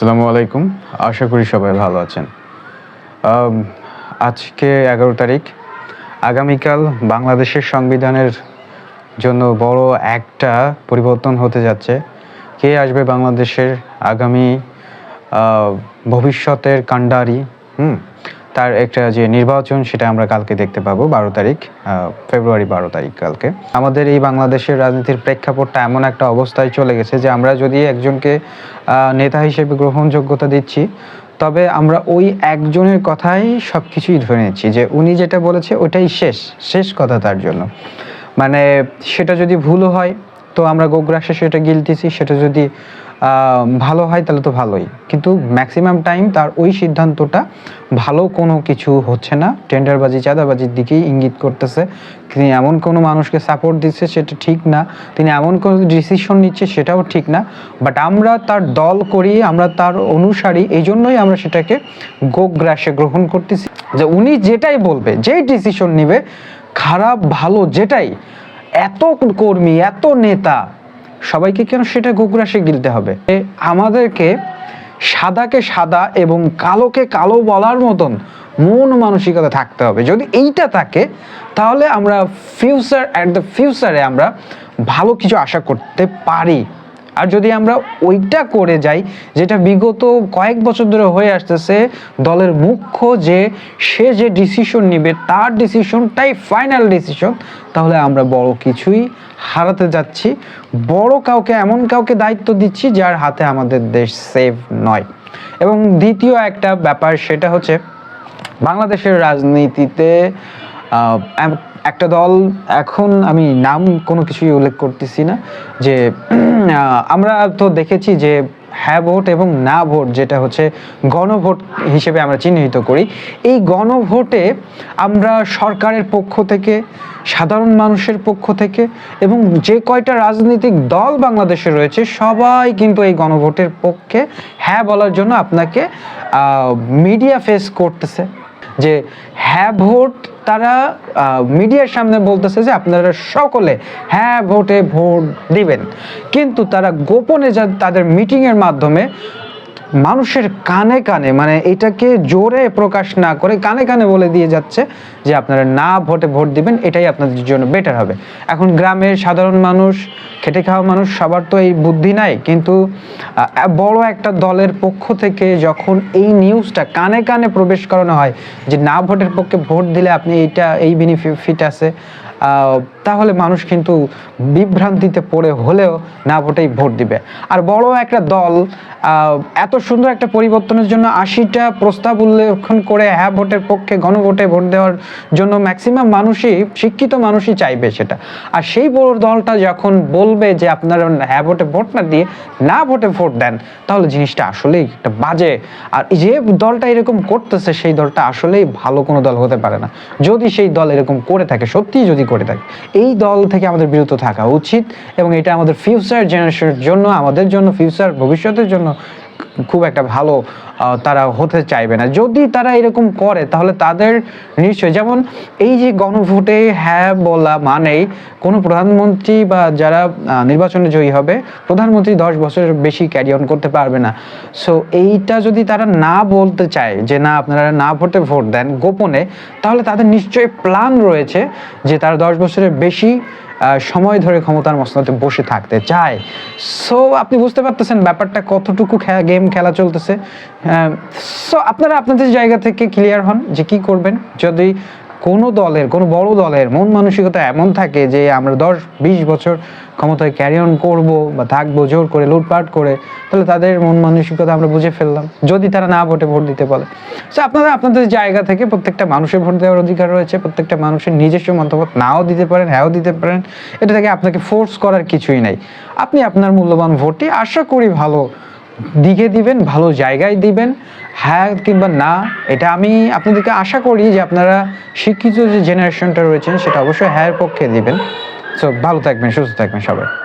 আসসালামু আলাইকুম। আশা করি সবাই ভালো আছেন। আজকে এগারো তারিখ। আগামীকাল বাংলাদেশের সংবিধানের জন্য বড় একটা পরিবর্তন হতে যাচ্ছে। কে আসবে বাংলাদেশের আগামী ভবিষ্যতের কাণ্ডারি? হুম? তার একটা যে নির্বাচন, সেটা আমরা কালকে দেখতে পাবো, বারো তারিখ ফেব্রুয়ারি বারো তারিখ কালকে। আমাদের এই বাংলাদেশের রাজনীতির প্রেক্ষাপটটা এমন একটা অবস্থায় চলে গেছে যে আমরা যদি একজনকে নেতা হিসেবে গ্রহণযোগ্যতা দিচ্ছি, তবে আমরা ওই একজনের কথাই সব কিছুই ধরে নিচ্ছি যে উনি যেটা বলেছে ওটাই শেষ শেষ কথা তার জন্য। মানে সেটা যদি ভুলও হয়, তো আমরা গোগ্রাসে সেটা গিলতেছি সেটা যদি ভালো হয় তাহলে তো ভালোই। কিন্তু ম্যাক্সিমাম টাইম তার ওই সিদ্ধান্তটা ভালো কোনো কিছু হচ্ছে না। টেন্ডারবাজি, চাঁদাবাজির দিকেই ইঙ্গিত করতেছে। তিনি এমন কোনো মানুষকে সাপোর্ট দিচ্ছে সেটা ঠিক না। তিনি এমন কোনো ডিসিশন নিচ্ছে সেটাও ঠিক না। বাট আমরা তার দল করি, আমরা তার অনুসারী, এই জন্যই আমরা সেটাকে গোগ্রাসে গ্রহণ করতেছি। যে উনি যেটাই বলবে, যেই ডিসিশন নেবে, খারাপ, ভালো, যেটাই, এত কর্মী, এত নেতা সবাইকে কেন সেটা গোগ্রাসে গিলতে হবে? আমাদেরকে সাদাকে সাদা এবং কালোকে কালো বলার মতন মন মানসিকতা থাকতে হবে। যদি এইটা থাকে, তাহলে আমরা ফিউচার অ্যাট দ্য ফিউচারে আমরা ভালো কিছু আশা করতে পারি। আর যদি আমরা ওইটা করে যাই, যেটা বিগত কয়েক বছর ধরে হয়ে আসতেছে, দলের মুখ্য যে, সে যে ডিসিশন নেবে, তার ডিসিশনটাই ফাইনাল ডিসিশন তাহলে আমরা বড় কিছুই হারাতে যাচ্ছি। বড় কাউকে, এমন কাউকে দায়িত্ব দিচ্ছি যার হাতে আমাদের দেশ সেফ নয়। এবং দ্বিতীয় একটা ব্যাপার, সেটা হচ্ছে বাংলাদেশের রাজনীতিতে একটা দল এখন আমি নাম কোনো কিছুই উল্লেখ করতেছি না যে আমরা তো দেখেছি যে হ্যাঁ ভোট এবং না ভোট যেটা হচ্ছে গণভোট হিসেবে আমরা চিহ্নিত করি। এই গণভোটে আমরা সরকারের পক্ষ থেকে, সাধারণ মানুষের পক্ষ থেকে এবং যে কয়টা রাজনৈতিক দল বাংলাদেশে রয়েছে সবাই কিন্তু এই গণভোটের পক্ষে হ্যাঁ বলার জন্য আপনাকে মিডিয়া ফেস করতেছে যে হ্যাঁ ভোট তারা মিডিয়ার সামনে বলতেছে যে আপনারা সকলে হ্যাঁ ভোটে ভোট দিবেন। কিন্তু তারা গোপনে যা তাদের মিটিংয়ের মাধ্যমে মানুষের কানে কানে মানে এটাকে জোরে প্রকাশ না করে কানে কানে বলে দিয়ে যাচ্ছে যে আপনারা না ভোটে ভোট দিবেন, এটাই আপনাদের জন্য বেটার হবে। এখন গ্রামের সাধারণ মানুষ, খেটে খাওয়া মানুষ সবার তো এই বুদ্ধি নাই, কিন্তু বড় একটা দলের পক্ষ থেকে যখন এই নিউজটা কানে কানে প্রবেশ করানো হয় যে না ভোটের পক্ষে ভোট দিলে আপনি এইটা, এই বেনিফিট আছে তাহলে মানুষ কিন্তু বিভ্রান্তিতে পড়ে হলেও না ভোটেই ভোট দিবে। আর বড় একটা দল এত সুন্দর একটা পরিবর্তনের জন্য আশিটা প্রস্তাব উল্লেখন করে হ্যাঁ ভোটের পক্ষে গণভোটে ভোট দেওয়ার জন্য ম্যাক্সিমাম মানুষই, শিক্ষিত মানুষই চাইবে সেটা। আর সেই বড় দলটা যখন বলবে যে আপনারা হ্যাঁ ভোটে ভোট না দিয়ে না ভোটে ভোট দেন, তাহলে জিনিসটা আসলেই একটা বাজে। আর যে দলটা এরকম করতেছে, সেই দলটা আসলেই ভালো কোনো দল হতে পারে না। যদি সেই দল এরকম করে থাকে, সত্যিই যদি করে থাকে। এই দল থেকে আমাদের বিরত থাকা উচিত এবং এটা আমাদের ফিউচার জেনারেশনের জন্য, আমাদের জন্য ফিউচার ভবিষ্যতের জন্য খুব একটা ভালো তারা হতে চাইবে না। যদি তারা এরকম করে, তাহলে তাদের নিশ্চয় যেমন এই যে গণভোটে হ্যাঁ বলা মানেই কোনো প্রধানমন্ত্রী বা যারা নির্বাচনে জয়ী হবে, প্রধানমন্ত্রী দশ বছরের বেশি ক্যারি অন করতে পারবে না। সো এইটা যদি তারা না বলতে চায় যে না, আপনারা না ভোটে ভোট দেন গোপনে, তাহলে তাদের নিশ্চয়ই প্ল্যান রয়েছে যে তারা দশ বছরের বেশি সময় ধরে ক্ষমতার মসনদে বসে থাকতে চায়। সো আপনি বুঝতে পারতেছেন ব্যাপারটা কতটুকু গেম খেলা চলতেছে। সো আপনারা আপনাদের জায়গা থেকে ক্লিয়ার হন যে কি করবেন। যদি কোনো দলের, কোনো বড় দলের মন মানসিকতা এমন থাকে যে আমরা দশ, বিশ বছর ক্ষমতায় ক্যারি অন করব বা থাকব, জোর করে লুটপাট করে, তাহলে তাদের মন মানসিকতা আমরা বুঝে ফেললাম। যদি তারা না ভোটে ভোট দিতে বলে। সো আপনারা আপনাদের জায়গা থেকে প্রত্যেকটা মানুষের ভোট দেওয়ার অধিকার রয়েছে, প্রত্যেকটা মানুষের নিজস্ব মতামত নাও দিতে পারেন, হ্যাঁও দিতে পারেন। এটা থেকে আপনাকে ফোর্স করার কিছুই নাই। আপনি আপনার মূল্যবান ভোটই আশা করি ভালো দিকে দিবেন, ভালো জায়গায় দিবেন। হ্যাঁ কিংবা না, এটা আমি আপনাদেরকে আশা করি যে আপনারা শিক্ষিত যে জেনারেশনটা রয়েছেন, সেটা অবশ্যই হ্যাঁ পক্ষে দিবেন। সো ভালো থাকবেন, সুস্থ থাকবেন সবাই।